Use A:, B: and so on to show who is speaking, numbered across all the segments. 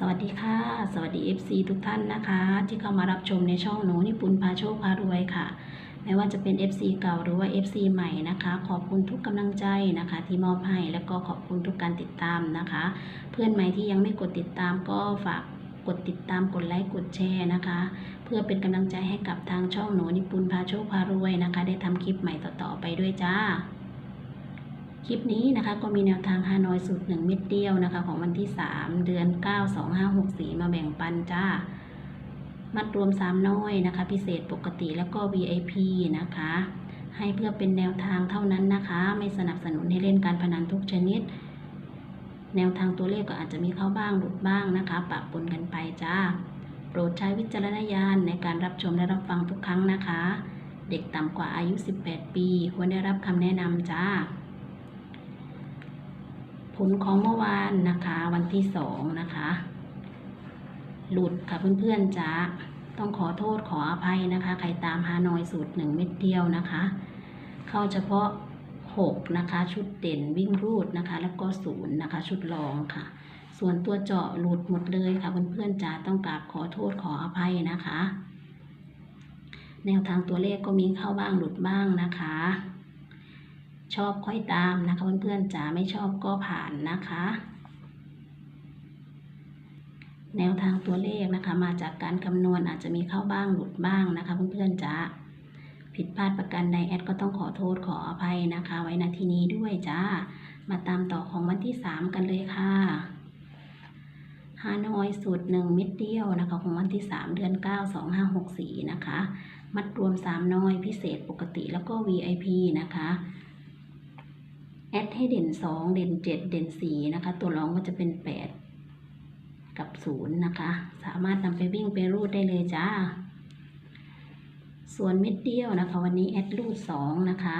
A: สวัสดีค่ะ สวัสดี FC ทุกท่านนะคะ ที่เข้ามารับชมในช่องหนูนิปุนพาโชคพารวยค่ะ ไม่ว่าจะเป็น FC เก่าหรือว่า FC ใหม่นะคะ ขอบคุณทุกกำลังใจนะคะ ที่มอบให้แล้วก็ขอบคุณทุกการติดตามนะคะ เพื่อนใหม่ที่ยังไม่กดติดตามก็ฝากกดติดตามกดไลค์กดแชร์นะคะ เพื่อเป็นกำลังใจให้กับทางช่องหนูนิปุนพาโชคพารวยนะคะ ได้ทำคลิปใหม่ต่อๆไปด้วยจ้า คลิปนี้นะคะก็มีแนวทางฮานอยสุดหนึ่งเม็ดเดียวนะคะ ของวันที่ 3 เดือน 9 2 5 6 4 มาแบ่งปันจ้า มัดรวม 3 น้อยนะคะ พิเศษปกติแล้วก็ VIP นะคะ ให้เพื่อเป็นแนวทางเท่านั้นนะคะ ไม่สนับสนุนให้เล่นการพนันทุกชนิด แนวทางตัวเลขก็อาจจะมีเข้าบ้างหลุดบ้างนะคะปะปนกันไปจ้า โปรดใช้วิจารณญาณในการรับชมและรับฟังทุกครั้งนะคะ เด็กต่ำกว่าอายุ 18 ปี ควรได้รับคำแนะนำจ้า ผลของเมื่อวานนะคะ วันที่สองนะคะ หลุดค่ะเพื่อนๆจ้าต้องขอโทษขออภัยนะคะ ใครตามฮานอยสูตรหนึ่งเม็ดเดียวนะคะ เข้าเฉพาะหกนะคะ ชุดเด่นวิ่งรูดนะคะ แล้วก็ศูนย์นะคะ ชุดรองค่ะ ส่วนตัวเจาะหลุดหมดเลยค่ะเพื่อนๆจ้าต้องกราบขอโทษขออภัยนะคะ แนวทางตัวเลขก็มีเข้าบ้างหลุดบ้างนะคะ ชอบค่อยตามนะคะเพื่อนๆจ๋าไม่ชอบก็ผ่านนะคะ แนวทางตัวเลขนะคะ มาจากการคำนวณอาจจะมีเข้าบ้างหลุดบ้างนะคะเพื่อนๆจ๋าผิดพลาดประการใดแอดก็ต้องขอโทษขออภัยนะคะ ไว้ณที่นี้ด้วยจ้า มาตามต่อของวันที่ 3 กันเลยค่ะฮานอยสูตร1เม็ดเดียวนะคะของวันที่ 3 เดือน 9 2564 นะคะ มัดรวม 3 น้อยพิเศษปกติแล้วก็ VIP นะคะ ดให้เด่นสองเด่นเจ็ดเด่นสี่นะคะ ตัวรองก็จะเป็นแปดกับศูนย์นะคะ สามารถนำไปวิ่งไปรูดได้เลยจ้า ส่วนเม็ดเดียวนะคะ วันนี้แอดรูดสองนะคะ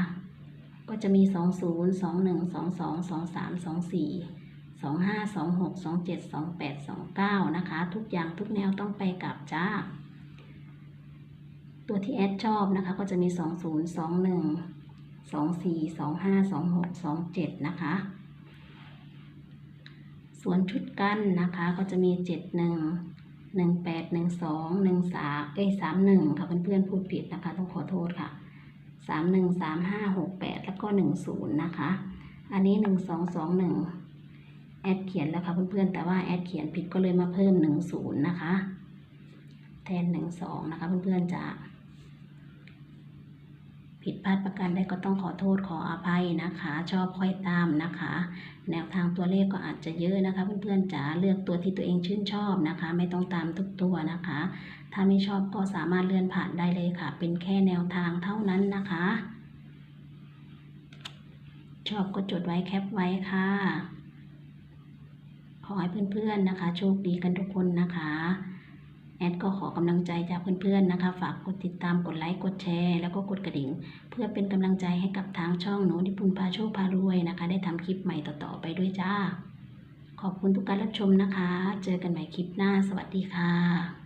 A: ก็จะมีสองศูนย์สองหนึ่งสองสองสองสามสองสี่สองห้าสองหกสองเจ็ดสองแปดสองเก้านะคะ ทุกอย่างทุกแนวต้องไปกลับจ้า ตัวที่แอดชอบนะคะ ก็จะมีสองศูนย์สองหนึ่ง สองสี่สองห้าสองหกสองเจ็ดนะคะ ส่วนชุดกั้นนะคะก็จะมีเจ็ดหนึ่งหนึ่งแปดหนึ่งสองหนึ่งสามเอ้ยสามหนึ่งค่ะเพื่อนๆพูดผิดนะคะ ต้องขอโทษค่ะสามหนึ่งสามห้าหกแปดแล้วก็หนึ่งศูนย์นะคะ อันนี้หนึ่งสองสองหนึ่งแอดเขียนแล้วค่ะเพื่อนๆแต่ว่าแอดเขียนผิดก็เลยมาเพิ่มหนึ่งศูนย์นะคะ แทนหนึ่งสองนะคะเพื่อนๆจะ ผิดพลาดประการใดก็ต้องขอโทษขออภัยนะคะ ชอบค่อยตามนะคะ แนวทางตัวเลขก็อาจจะเยอะนะคะ เพื่อนๆจ๋าเลือกตัวที่ตัวเองชื่นชอบนะคะ ไม่ต้องตามทุกตัวนะคะ ถ้าไม่ชอบก็สามารถเลื่อนผ่านได้เลยค่ะ เป็นแค่แนวทางเท่านั้นนะคะ ชอบก็จดไว้แคปไว้ค่ะขอให้เพื่อนๆนะคะ โชคดีกันทุกคนนะคะ แอดก็ขอกำลังใจจากเพื่อนๆนะคะ ฝากกดติดตามกดไลค์กดแชร์ แล้วก็กดกระดิ่ง เพื่อเป็นกำลังใจให้กับทางช่องหนูนิพุนพาโชคพารวยนะคะ ได้ทำคลิปใหม่ต่อๆไปด้วยจ้า ขอบคุณทุกการรับชมนะคะ เจอกันใหม่คลิปหน้า สวัสดีค่ะ